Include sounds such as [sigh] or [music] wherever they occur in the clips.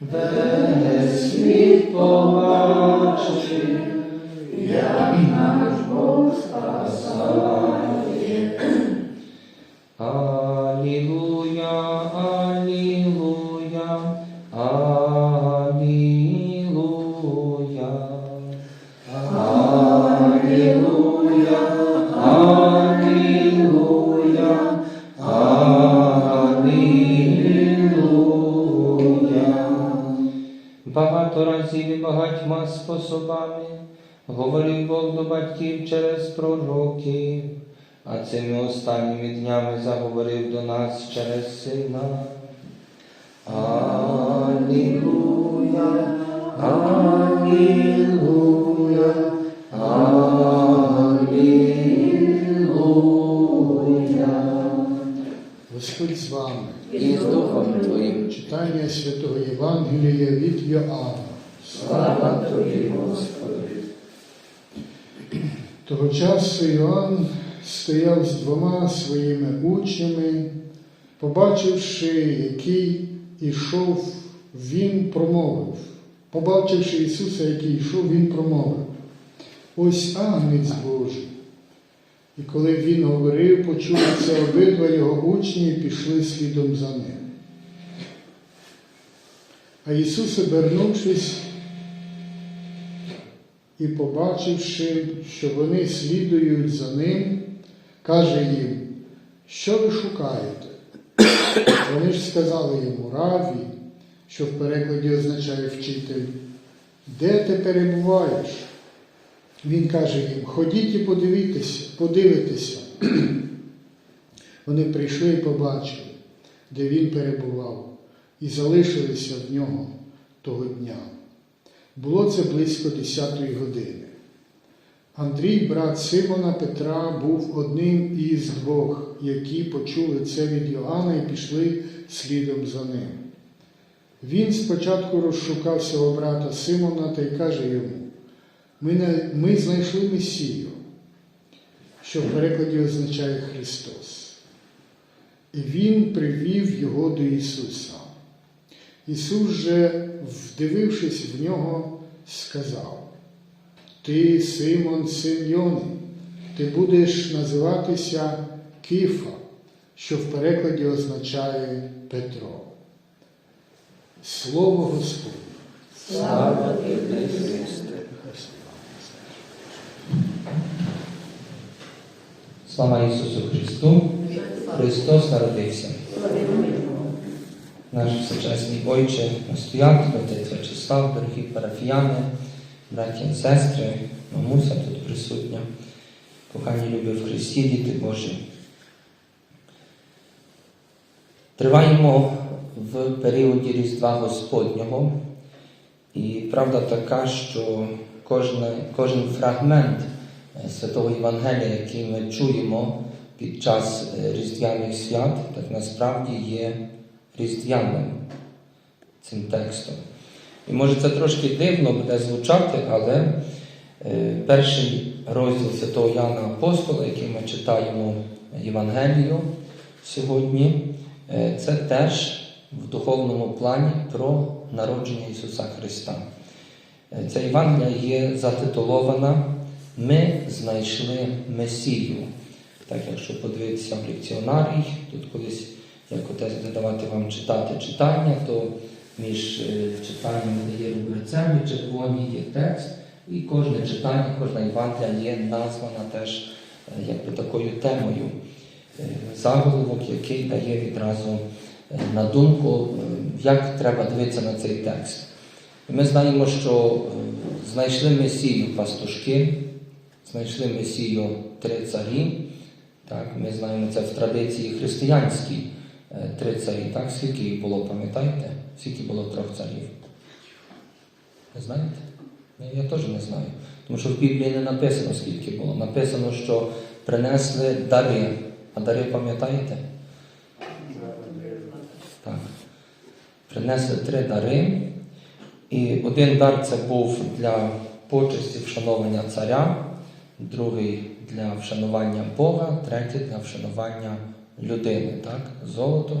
весь світ побачив, як наш Бог спасає. Багато разів і багатьма способами говорив Бог до батьків через пророків, а цими останніми днями заговорив до нас через сина. Алілуя, алілуя, алілуя. Господь з вами. І з Духом Твоїм. Читання Святого Євангелія від Йоанна. Слава Тобі, Господи. Того часу Іоанн стояв з двома своїми учнями, побачивши, який ішов, він промовив. Побачивши Ісуса, який йшов, він промовив. Ось агнець Божий. І коли він говорив, почули це обидва його учні і пішли слідом за ним. А Ісус, обернувшись, і, побачивши, що вони слідують за ним, каже їм, що ви шукаєте? [coughs] Вони ж сказали йому раві, що в перекладі означає вчитель, де ти перебуваєш? Він каже їм, ходіть і подивіться, подивитися. [clears throat] Вони прийшли і побачили, де він перебував, і залишилися в нього того дня. Було це близько 10-ї години. Андрій, брат Симона Петра, був одним із двох, які почули це від Йоанна і пішли слідом за ним. Він спочатку розшукав свого брата Симона та й каже йому: ми, не, ми знайшли Месію, що в перекладі означає Христос. І він привів його до Ісуса. Ісус же, вдивившись в нього, сказав: Ти, Симон, син Йони, ти будеш називатися Кифа, що в перекладі означає Петро. Слово Господне. Слава Христе. Слава Ісусу Христу! Христос народився. Наш всечесний Отче, настоятель, отець Вячеслав, дорогі парафіяни, браті і сестри, мамуся тут присутня, кохані любі в Христі, діти Божі. Триваємо в періоді Різдва Господнього, і правда така, що кожне, кожен фрагмент е, Святого Євангелія, який ми чуємо під час е, Різдвяних свят, так насправді є різдвяним цим текстом. І може це трошки дивно буде звучати, але е, перший розділ Святого Яна Апостола, який ми читаємо Євангелію сьогодні, це теж в духовному плані про народження Ісуса Христа. Е, Ця Євангелія є затитулована Ми знайшли Месію. Так, якщо подивитися в лекціонарій, тут колись, як отець давати вам читати читання, то між е, читаннями, де є рубрицемі червоні, є текст, і кожне читання, кожна Євангелія є названа теж е, якби такою темою. Заголовок, який дає відразу на думку, як треба дивитися на цей текст. Ми знаємо, що е, знайшли Месію пастушки, знайшли Месію три царі. Так, Ми знаємо це в традиції християнській е, три царі. Так? Скільки їх було, пам'ятаєте? Скільки було трьох царів? Не знаєте? Я теж не знаю. Тому що в Біблії не написано, скільки було. Написано, що принесли дари. А дари пам'ятаєте? Так. Принесли три дари. І один дар це був для почесті вшановлення царя, другий для вшанування Бога, третій для вшанування людини. Так? Золото,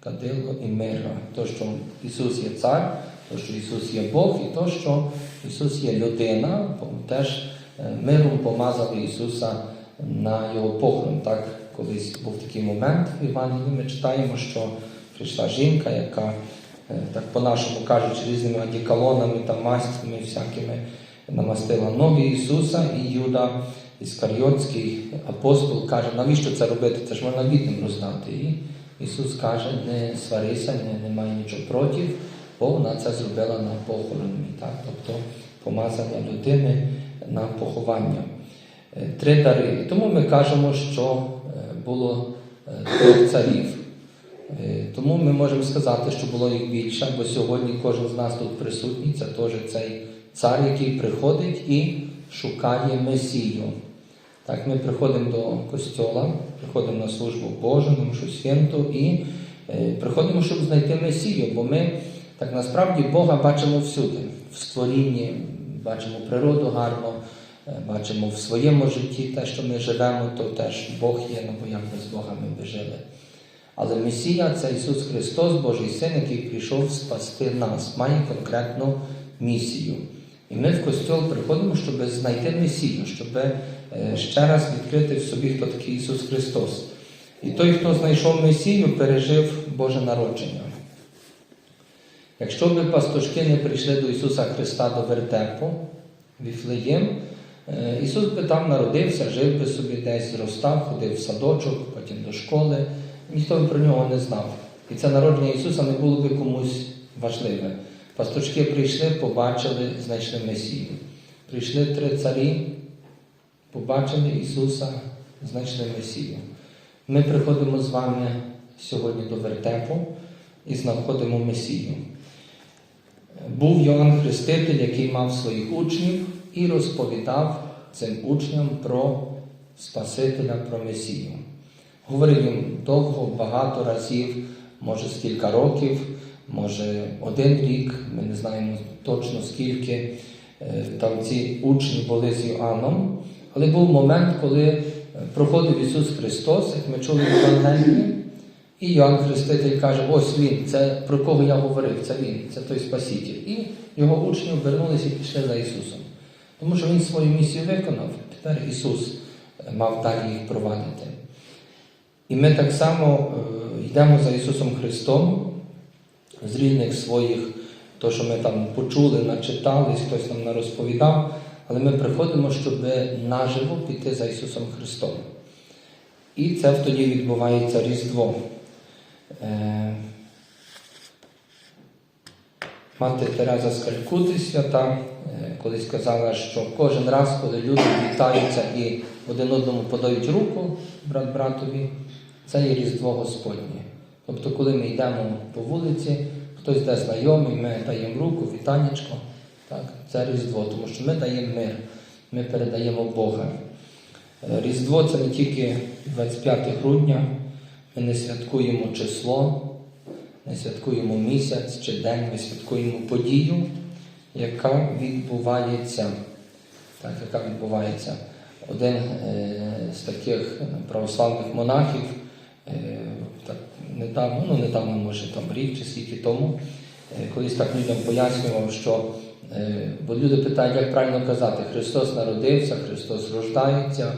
кадило і мирра. То, що Ісус є цар, то, що Ісус є Бог, і то, що Ісус є людина, бо теж е, миром помазали Ісуса на Його похорон. Так, колись був такий момент в Євангелії, ми читаємо, що прийшла жінка, яка, так по-нашому кажучи, різними адікалонами та мастями всякими намастила ноги Ісуса, і Юда Іскаріотський апостол каже, навіщо це робити? Це ж можна бідним роздати. І Ісус каже, не сварися, не, немає нічого проти, бо вона це зробила на похорон мій. Тобто помазання людини на поховання. Е, Три дари. Тому ми кажемо, що е, було е, трьох царів. Е, Тому ми можемо сказати, що було їх більше, бо сьогодні кожен з нас тут присутній, це теж цей цар, який приходить і шукає Месію. Так, ми приходимо до костьола, приходимо на службу Божу, на Мшу Святу і е, приходимо, щоб знайти Месію, бо ми так насправді Бога бачимо всюди, в створінні, бачимо природу гарно, е, бачимо в своєму житті те, що ми живемо, то теж Бог є, ну бо як без Бога ми би жили. Але Месія це Ісус Христос, Божий Син, який прийшов спасти нас, має конкретну місію. І ми в костьол приходимо, щоб знайти Месію, щоб е, ще раз відкрити в собі, хто такий Ісус Христос. І той, хто знайшов Месію, пережив Боже народження. Якщо б пастушки не прийшли до Ісуса Христа до вертепу, Віфлеєм, е, Ісус би там народився, жив би собі десь, зростав, ходив в садочок, потім до школи. Ніхто про нього не знав. І це народження Ісуса не було би комусь важливе. Пастушки прийшли, побачили, знайшли Месію. Прийшли три царі, побачили Ісуса, знайшли Месію. Ми приходимо з вами сьогодні до вертепу і знаходимо Месію. Був Йоанн Хреститель, який мав своїх учнів і розповідав цим учням про Спасителя, про Месію. Говорив їм довго, багато разів, може з кілька років, може один рік, ми не знаємо точно скільки е, там ці учні були з Йоанном. Але був момент, коли е, проходив Ісус Христос, як ми чули в Євангелії, і Йоанн Хреститель каже, ось він, це про кого я говорив, це він, це той Спаситель. І його учні обернулися і пішли за Ісусом. Тому що Він свою місію виконав, тепер Ісус е, мав далі їх провадити. І ми так само е, йдемо за Ісусом Христом з різних своїх, то, що ми там почули, начитались, хтось нам розповідав, але ми приходимо, щоб наживо піти за Ісусом Христом. І це тоді відбувається Різдво. Мати Тереза з Калькути свята е, колись казала, що кожен раз, коли люди вітаються і один одному подають руку, брат братові, це є Різдво Господнє. Тобто, коли ми йдемо по вулиці, хтось де знайомий, ми даємо руку, вітанечко, так, це Різдво, тому що ми даємо мир, ми передаємо Бога. Е, Різдво це не тільки 25 грудня, ми не святкуємо число, не святкуємо місяць чи день, ми святкуємо подію, яка відбувається. Так, яка відбувається. Один е, з таких православних монахів, е, так, недавно, ну недавно, може там рік чи скільки тому, е, колись так людям пояснював, що е, бо люди питають, як правильно казати, Христос народився, Христос рождається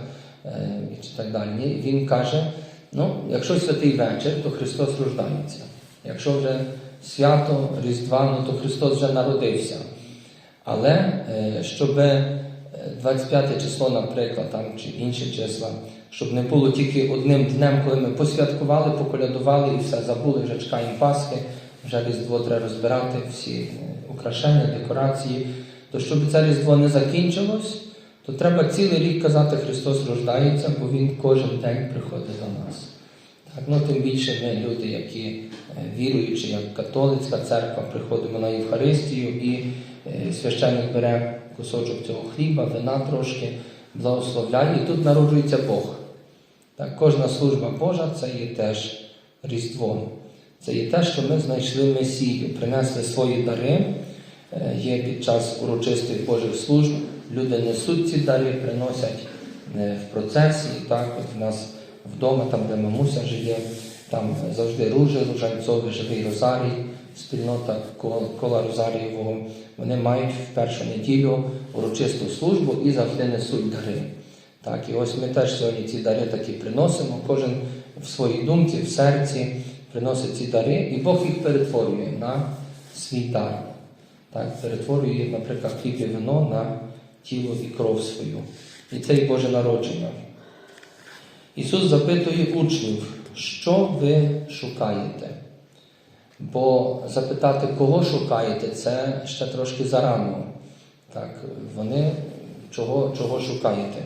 е, і так далі. Він каже, ну, якщо святий вечір, то Христос рождається. Якщо вже свято Різдва, ну, то Христос вже народився. Але е, щоб 25 число, наприклад, там, чи інші числа, щоб не було тільки одним днем, коли ми посвяткували, поколядували і все забули, вже чекаємо Пасхи, вже Різдво треба розбирати, всі е, украшення, декорації. То щоб це Різдво не закінчилось, то треба цілий рік казати Христос рождається, бо Він кожен день приходить до нас. Так, ну, тим більше ми люди, які е, віруючі, як католицька церква, приходимо на Євхаристію і е, священник бере кусочок цього хліба, вина трошки, благословляє, і тут народжується Бог. Так, кожна служба Божа це є теж Різдво. Це є те, що ми знайшли Месію, принесли свої дари. Е, Є під час урочистих Божих служб. Люди несуть ці дари, приносять в процесі. Так, от в нас вдома, там, де мамуся живе, Там завжди ружи, ружанцовий, живий розарій, спільнота кола Розарієвого. Вони мають в першу неділю урочисту службу і завжди несуть дари. Так, і ось ми теж сьогодні ці дари такі приносимо. Кожен в своїй думці, в серці приносить ці дари, і Бог їх перетворює на свій дар. Так, перетворює, наприклад, хліб і вино на тіло і кров свою. І це і Боже народження. Ісус запитує учнів, що ви шукаєте? Бо запитати, кого шукаєте, це ще трошки зарано. Так, вони чого, чого шукаєте?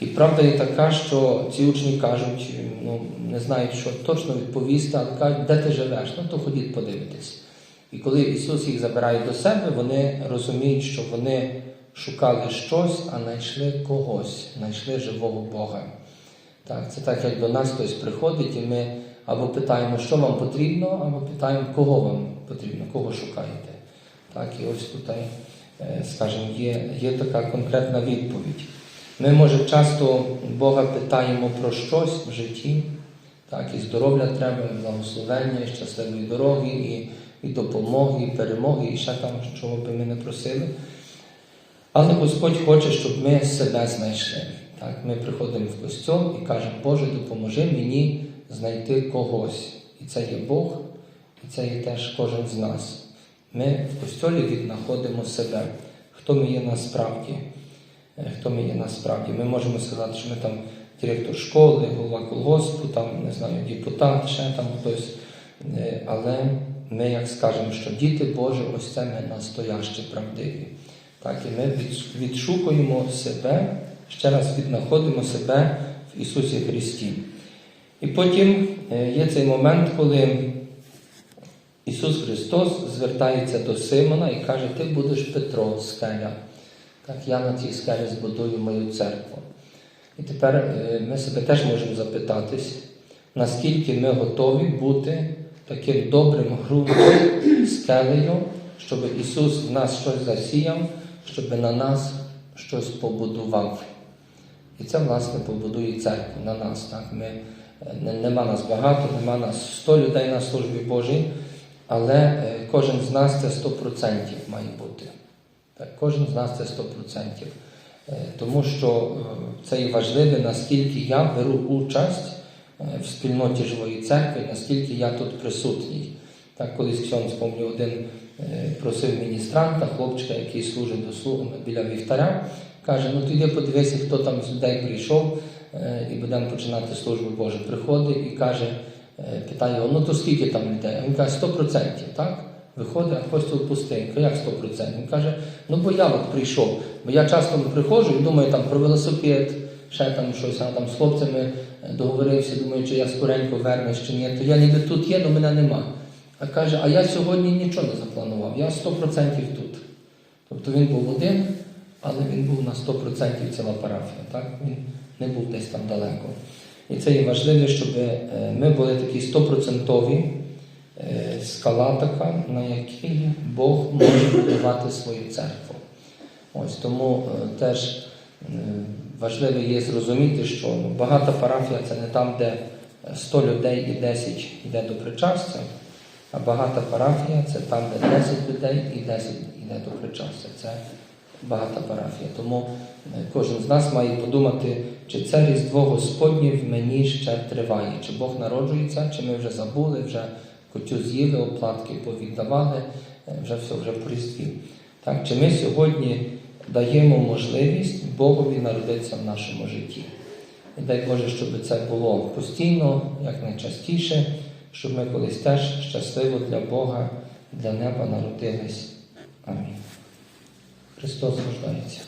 І правда є така, що ці учні кажуть, ну, не знають, що точно відповісти, але кажуть, де ти живеш? Ну то ходіть подивитись. І коли Ісус їх забирає до себе, вони розуміють, що вони шукали щось, а знайшли когось, знайшли живого Бога. Так, це так, як до нас хтось приходить, і ми або питаємо, що вам потрібно, або питаємо, кого вам потрібно, кого шукаєте. Так, і ось тут, е, скажімо, є, є така конкретна відповідь. Ми, може, часто Бога питаємо про щось в житті, так, і здоров'я треба, і благословення, і щасливої дороги, і, і допомоги, і перемоги, і ще там, чого би ми не просили. Але Господь хоче, щоб ми себе знайшли. Так, Ми приходимо в костьол і кажемо, Боже, допоможи мені знайти когось. І це є Бог, і це є теж кожен з нас. Ми в костьолі віднаходимо себе, хто ми є насправді. Е, Хто ми є насправді. Ми можемо сказати, що ми там директор школи, голова колгоспу, там, не знаю, депутат, ще там хтось. Е, Але ми як скажемо, що діти Божі, ось це ми настоящі правдиві. Так, і ми відшукуємо себе, ще раз віднаходимо себе в Ісусі Христі. І потім е, є цей момент, коли Ісус Христос звертається до Симона і каже, ти будеш Петро, скеля. Так, я на цій скелі збудую мою церкву. І тепер е, ми себе теж можемо запитатись, наскільки ми готові бути таким добрим ґрунтом, скелею, щоб Ісус в нас щось засіяв, щоб на нас щось побудував. І це, власне, побудує церкву на нас. Так? Ми, е, не- нема нас багато, нема нас 100 людей на службі Божій, але е, кожен з нас це 100% має бути. Так, кожен з нас це 100%. Е, Тому що це і важливе, наскільки я беру участь в спільноті живої церкви, наскільки я тут присутній. Так, колись Ксьон спомню, один просив міністранта, хлопчика, який служить до слуг біля вівтаря, каже: ну ти йди подивися, хто там з прийшов, е, і будемо починати службу Божу. Приходить і каже, е, питає його, ну то скільки там людей? Він каже, 100%, так? Виходить, а хтось тут пустий. Як 100%? Він каже, ну бо я от прийшов. Бо я часто приходжу і думаю там про велосипед, ще там щось, а там з хлопцями е, договорився, думаю, чи я скоренько вернусь, чи ні. То я ніби тут є, але мене нема. А каже, а я сьогодні нічого не запланував, я 100% тут. Тобто він був один, але він був на 100% ціла парафія. Так? Він не був десь там далеко. І це є важливо, щоб е, ми були такі 100% е, скала така, на якій Бог може будувати свою церкву. Ось тому е, теж важливо є зрозуміти, що ну, багата парафія це не там, де 100 людей і 10 йде до причастя, а багата парафія це там, де 10 людей і 10 йде до причастя. Це багата парафія. Тому е, кожен з нас має подумати, чи це Різдво Господнє в мені ще триває, чи Бог народжується, чи ми вже забули, вже котю з'їли, оплатки повіддавали, е, вже все, вже Різдві. Так, чи ми сьогодні даємо можливість Богові народитися в нашому житті? І дай Боже, щоб це було постійно, якнайчастіше, щоб ми колись теж щасливо для Бога, для неба народились. Амінь. Христос рождається.